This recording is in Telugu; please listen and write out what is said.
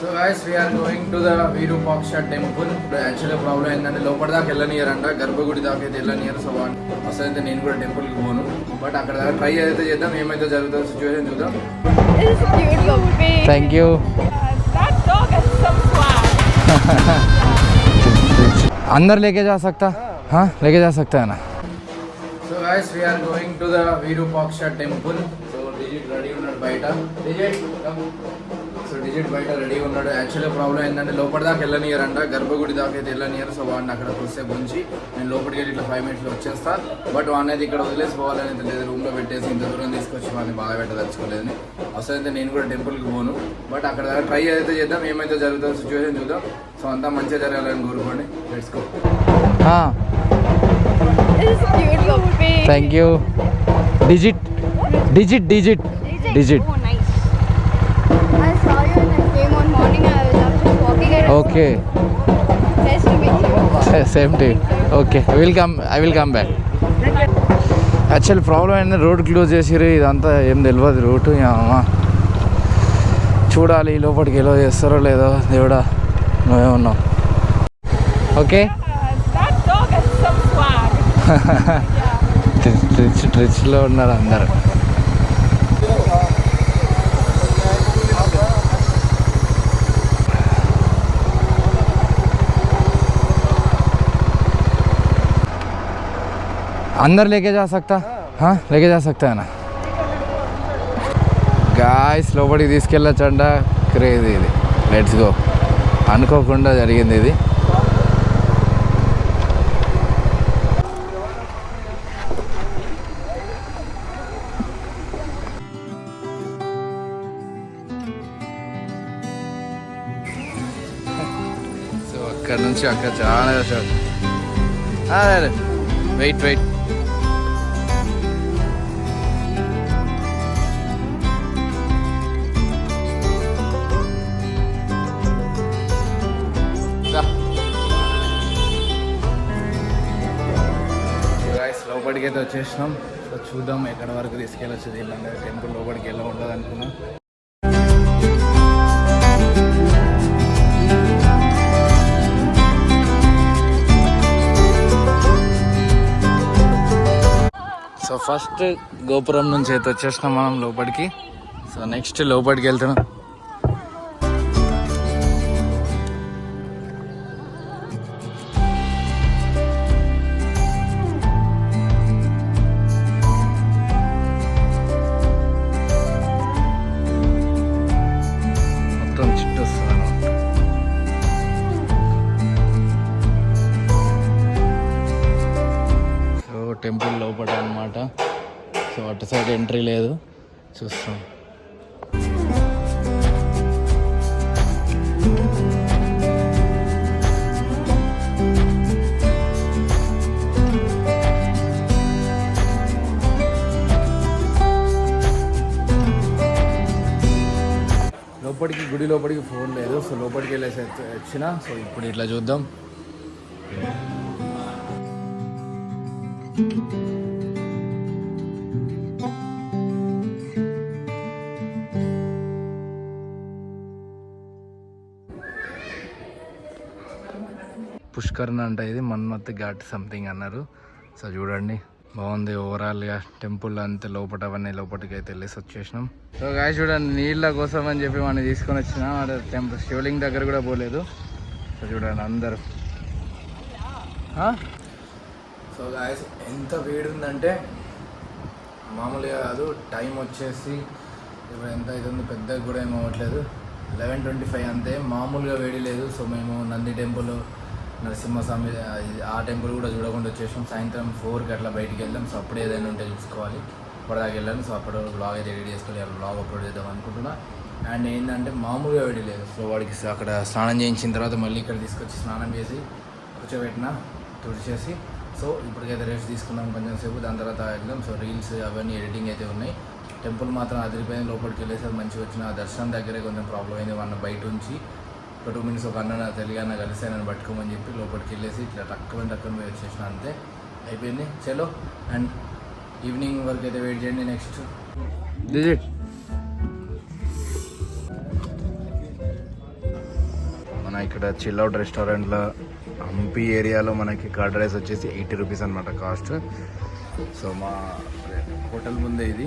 So guys we're going to the Virupaksha temple ఇప్పుడు యాక్చువల్గా ప్రాబ్లం ఏంటంటే లోపల దాకా వెళ్ళనియరంట గర్భగుడి దాకా అయితే వెళ్ళనియరు సో అసలు అయితే నేను కూడా టెంపుల్కి పోను బట్ అక్కడ దాకా ట్రై అయితే చేద్దాం ఏమైతే జరుగుతుందో సిచ్యువేషన్ చూద్దాం This is cute, Gopi. Thank you That dog has some swag. अंदर लेके जा सकता हाँ लेके जा सकता है ना so guys we're going to the Virupaksha temple so digit ready ఉన్నాడు బయట డిజిట్ సో విజిట్ బయట రెడీ ఉన్నాడు. యాక్చువల్గా ప్రాబ్లం ఏంటంటే లోపల దాకా వెళ్ళనియరంట. గర్భగుడి దాకా అయితే వెళ్ళనియరు. సో వాడిని అక్కడ కొద్దిసేపు ఉంచి నేను లోపలికి వెళ్ళి ఇట్లా ఫైవ్ మినిట్స్లో వచ్చేస్తా. బట్ వాడిని అయితే ఇక్కడ వదిలేసి పోవాలని లేదు. రూమ్లో పెట్టేసి ఇంత దూరం తీసుకొచ్చి వాడిని బాగా పెట్టదలుచుకోలేదని. అసలు అయితే నేను కూడా టెంపుల్కి పోను. బట్ అక్కడ ట్రై అయితే చేద్దాం. ఏమైతే జరుగుతుందో సిచ్యువేషన్ చూద్దాం. సో అంతా మంచిగా జరగాలని కోరుకోండి. Let's go thank you digit digit digit డిజిట్ you. Same to okay will come I will come back actual problem ఏంటంటే రోడ్ క్లోజ్ చేసిరు ఇదంతా ఏం తెలియదు రూట్ అమ్మా. చూడాలి లోపలికి ఎలా చేస్తారో లేదో దేవుడా నువ్వే ఉన్నావు. ఓకే. ట్రిచ్ ట్రిచ్లో ఉన్నారు అందరు. अंदर लेके जा सकता हाँ लेके जा सकता है ना గాయస్ లోపలికి తీసుకెళ్ళొచ్చంట క్రేజ్ ఇది లెట్స్ గో అనుకోకుండా జరిగింది ఇది సో అక్కడ నుంచి అక్కడ చాలా షార్ట్ వెయిట్ వెయిట్ గాయస్ లోపలికి అయితే వచ్చేసినాం. సో చూద్దాం ఎక్కడ వరకు తీసుకెళ్ళొచ్చు దీనిలో టెంపుల్ లోపలికి వెళ్ళ ఉండదు అనుకున్నాం. సో ఫస్ట్ గోపురం నుంచి అయితే వచ్చేసినాం మనం లోపలికి. సో నెక్స్ట్ లోపలికి వెళ్తున్నాం. టెంపుల్ లోపల అన్నమాట. సో అటు సైడ్ ఎంట్రీ లేదు. చూస్తాం. లోపలికి గుడి లోపలికి ఫోన్ లేదు. సో లోపలికి వెళ్ళేసి వచ్చిన. సో ఇప్పుడు ఇట్లా చూద్దాం. పుష్కరణ అంట ఇది మన్మత్ ఘాట్ సంథింగ్ అన్నారు. సో చూడండి బాగుంది ఓవరాల్గా టెంపుల్ అంతే లోపల అవన్నీ లోపలికి అయితే వెళ్ళేసి వచ్చేసినాం. సో గాయ చూడండి నీళ్ళ కోసం అని చెప్పి మనం తీసుకొని వచ్చిన. టెంపుల్ శివలింగ్ దగ్గర కూడా పోలేదు. సో చూడండి అందరూ. సో గాయస్ ఎంత వేడి ఉందంటే మామూలుగా కాదు టైం వచ్చేసి ఇప్పుడు ఎంత అవుతుంది పెద్దగా కూడా ఏం అవ్వట్లేదు. లెవెన్ ట్వంటీ ఫైవ్ అంతే మామూలుగా వేడి లేదు. సో మేము నంది టెంపుల్ నరసింహస్వామి ఆ, ఆ టెంపుల్ కూడా చూడకుండా వచ్చేసాం. సాయంత్రం ఫోర్కి అట్లా బయటికి వెళ్ళాం సో అప్పుడు ఏదైనా ఉంటే చూసుకోవాలి. ఇప్పటిదాకా వెళ్ళాను. సో అప్పుడు బ్లాగ్ అయితే రెడీ చేసుకోవాలి బ్లాగ్ అప్లోడ్ చేద్దాం అనుకుంటున్నా. అండ్ ఏంటంటే మామూలుగా వేడి లేదు. సో వాడికి అక్కడ స్నానం చేయించిన తర్వాత మళ్ళీ ఇక్కడ తీసుకొచ్చి స్నానం చేసి కూర్చోబెట్టిన తుడిచేసి సో ఇప్పటికైతే రెస్ట్ తీసుకున్నాం కొంచెం సేపు. దాని తర్వాత వెళ్దాం సో రీల్స్ అవన్నీ ఎడిటింగ్ అయితే ఉన్నాయి. టెంపుల్ మాత్రం అదిరిపోయింది. లోపలికి వెళ్ళేసి మంచిగా వచ్చిన దర్శనం దగ్గరే కొంచెం ప్రాబ్లం అయింది. వాళ్ళ బయట ఉంచి ఒక టూ మినిట్స్ ఒక అన్న తెలుగు అన్న కలిసి నన్ను పట్టుకోమని చెప్పి లోపలికి వెళ్ళేసి ఇట్లా తక్కువ తక్కువ పోయి వచ్చేసిన అంతే. అయిపోయింది. చలో అండ్ ఈవినింగ్ వరకు అయితే వెయిట్ చేయండి నెక్స్ట్ డిజిట్ ఇక్కడ చిల్అవుట్ రెస్టారెంట్లో హంపి ఏరియాలో మనకి కర్డ్ రైస్ వచ్చేసి ఎయిటీ రూపీస్ అనమాట కాస్ట్ సో మా హోటల్ ముందే ఇది.